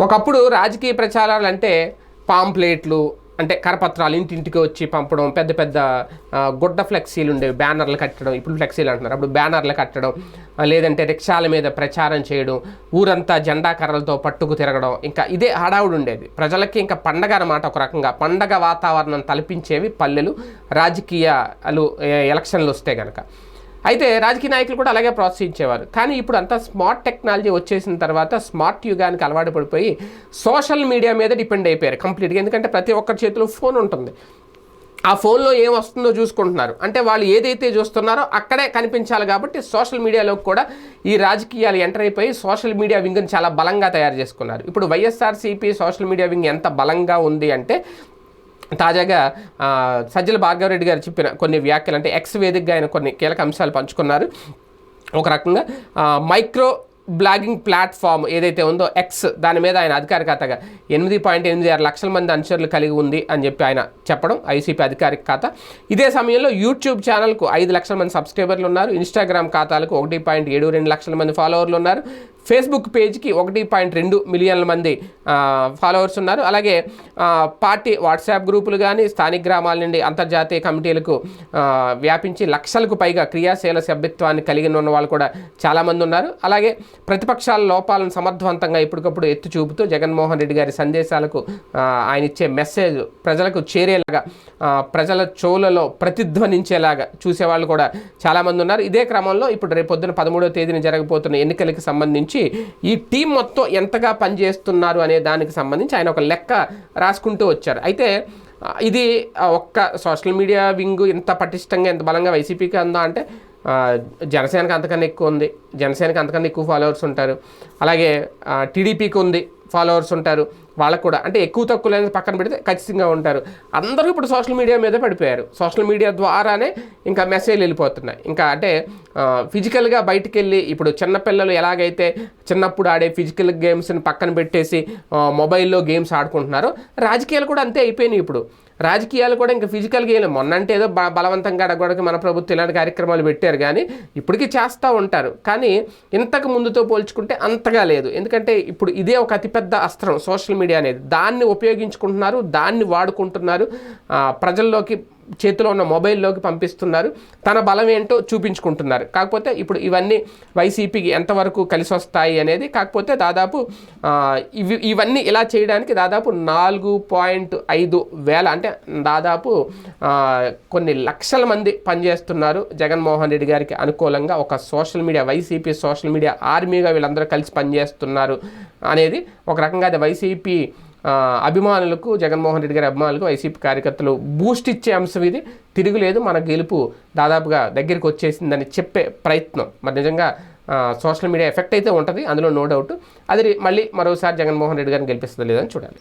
ఒకప్పుడు రాజకీయ ప్రచారాలు అంటే పాంప్లెట్లు అంటే కరపత్రాలు ఇంటింటికి వచ్చి పంపడం పెద్ద పెద్ద గుడ్డ ఫ్లెక్సీలు ఉండేవి బ్యానర్లు కట్టడం ఇప్పుడు ఫ్లెక్సీలు అంటున్నారు అప్పుడు బ్యానర్లు కట్టడం లేదంటే రిక్షాల మీద ప్రచారం చేయడం ఊరంతా జెండా కర్రలతో పట్టుకు తిరగడం ఇంకా ఇదే హడావుడు ఉండేది. ప్రజలకి ఇంకా పండగ అన్నమాట ఒక రకంగా. పండగ వాతావరణం తలపించేవి పల్లెలు రాజకీయాలు ఎలక్షన్లు వస్తే కనుక అయితే రాజకీయ నాయకులు కూడా అలాగే ప్రోత్సహించేవారు. కానీ ఇప్పుడు అంతా స్మార్ట్ టెక్నాలజీ వచ్చేసిన తర్వాత స్మార్ట్ యుగానికి అలవాటు పడిపోయి సోషల్ మీడియా మీద డిపెండ్ అయిపోయారు కంప్లీట్గా. ఎందుకంటే ప్రతి ఒక్కరి చేతిలో ఫోన్ ఉంటుంది. ఆ ఫోన్లో ఏం వస్తుందో చూసుకుంటున్నారు. అంటే వాళ్ళు ఏదైతే చూస్తున్నారో అక్కడే కనిపించాలి కాబట్టి సోషల్ మీడియాలో కూడా ఈ రాజకీయాలు ఎంటర్ అయిపోయి సోషల్ మీడియా వింగ్ని చాలా బలంగా తయారు చేసుకున్నారు. ఇప్పుడు వైఎస్ఆర్సీపీ సోషల్ మీడియా వింగ్ ఎంత బలంగా ఉంది అంటే తాజాగా సజ్జల భార్గవరెడ్డి గారు చెప్పిన కొన్ని వ్యాఖ్యలు అంటే ఎక్స్ వేదికగా ఆయన కొన్ని కీలక అంశాలు పంచుకున్నారు. ఒక రకంగా మైక్రో బ్లాగింగ్ ప్లాట్ఫామ్ ఏదైతే ఉందో ఎక్స్ దాని మీద ఆయన అధికారికతగా ఎనిమిది పాయింట్ ఎనిమిది ఆరు లక్షల మంది అనుచరులు కలిగి ఉంది అని చెప్పి ఆయన చెప్పడం ఐసీపీ అధికారిక ఖాతా. ఇదే సమయంలో యూట్యూబ్ ఛానల్కు ఐదు లక్షల మంది సబ్స్క్రైబర్లు ఉన్నారు. ఇన్స్టాగ్రామ్ ఖాతాలకు ఒకటి పాయింట్ ఏడు రెండు లక్షల మంది ఫాలోవర్లు ఉన్నారు. ఫేస్బుక్ పేజ్కి ఒకటి పాయింట్ రెండు మిలియన్ల మంది ఫాలోవర్స్ ఉన్నారు. అలాగే పార్టీ వాట్సాప్ గ్రూపులు కానీ స్థానిక గ్రామాల నుండి అంతర్జాతీయ కమిటీలకు వ్యాపించి లక్షలకు పైగా క్రియాశీల సభ్యత్వాన్ని కలిగి ఉన్న వాళ్ళు కూడా చాలామంది ఉన్నారు. అలాగే ప్రతిపక్షాల లోపాలను సమర్థవంతంగా ఎప్పటికప్పుడు ఎత్తి చూపుతూ జగన్మోహన్ రెడ్డి గారి సందేశాలకు ఆయన ఇచ్చే మెసేజ్ ప్రజలకు చేరేలాగా ప్రజల చోలలో ప్రతిధ్వనించేలాగా చూసేవాళ్ళు కూడా చాలామంది ఉన్నారు. ఇదే క్రమంలో ఇప్పుడు రేపు పొద్దున పదమూడవ తేదీన జరగబోతున్న ఎన్నికలకు సంబంధించి ఈ టీం మొత్తం ఎంతగా పనిచేస్తున్నారు అనే దానికి సంబంధించి ఆయన ఒక లెక్క రాసుకుంటూ వచ్చారు. అయితే ఇది ఒక్క సోషల్ మీడియా వింగ్ ఇంత పటిష్టంగా ఎంత బలంగా వైసీపీకి అందా అంటే జనసేనకి అంతకన్నా ఎక్కువ ఉంది. జనసేనకి అంతకన్నా ఎక్కువ ఫాలోవర్స్ ఉంటారు. అలాగే టీడీపీకి ఉంది. ఫాలోవర్స్ ఉంటారు వాళ్ళకు కూడా. అంటే ఎక్కువ తక్కువ లేని పక్కన పెడితే ఖచ్చితంగా ఉంటారు. అందరూ ఇప్పుడు సోషల్ మీడియా మీద పడిపోయారు. సోషల్ మీడియా ద్వారానే ఇంకా మెసేజ్ వెళ్ళిపోతున్నాయి. ఇంకా అంటే ఫిజికల్గా బయటికి వెళ్ళి ఇప్పుడు చిన్నపిల్లలు ఎలాగైతే చిన్నప్పుడు ఆడే ఫిజికల్ గేమ్స్ని పక్కన పెట్టేసి మొబైల్లో గేమ్స్ ఆడుకుంటున్నారో రాజకీయాలు కూడా అంతే అయిపోయినాయి ఇప్పుడు. రాజకీయాలు కూడా ఇంకా ఫిజికల్ గేమ్ మొన్నంటే ఏదో బలవంతంగా అడగడానికి మన ప్రభుత్వం ఇలాంటి కార్యక్రమాలు పెట్టారు కానీ ఇప్పటికీ చేస్తూ ఉంటారు. కానీ ఇంతకు ముందుతో పోల్చుకుంటే అంతగా లేదు. ఎందుకంటే ఇప్పుడు ఇదే ఒక అతిపెద్ద అస్త్రం సోషల్ మీడియా అనేది. దాన్ని ఉపయోగించుకుంటున్నారు దాన్ని వాడుకుంటున్నారు. ప్రజల్లోకి చేతిలో ఉన్న మొబైల్లోకి పంపిస్తున్నారు. తన బలం ఏంటో చూపించుకుంటున్నారు. కాకపోతే ఇప్పుడు ఇవన్నీ వైసీపీకి ఎంతవరకు కలిసి వస్తాయి అనేది కాకపోతే దాదాపు ఇవి ఇవన్నీ ఇలా చేయడానికి దాదాపు నాలుగు పాయింట్ ఐదు వేల అంటే దాదాపు కొన్ని లక్షల మంది పనిచేస్తున్నారు. జగన్మోహన్ రెడ్డి గారికి అనుకూలంగా ఒక social media YCP social media ఆర్మీగా వీళ్ళందరూ కలిసి పనిచేస్తున్నారు అనేది ఒక రకంగా అది వైసీపీ అభిమానులకు జగన్మోహన్ రెడ్డి గారి అభిమానులకు వైసీపీ కార్యకర్తలు బూస్ట్ ఇచ్చే అంశం ఇది. తిరుగులేదు మన గెలుపు దాదాపుగా దగ్గరికి వచ్చేసిందని చెప్పే ప్రయత్నం. మరి నిజంగా సోషల్ మీడియా ఎఫెక్ట్ అయితే ఉంటుంది అందులో నో డౌట్. అది మళ్ళీ మరోసారి జగన్మోహన్ రెడ్డి గారిని గెలిపిస్తుందో లేదని చూడాలి.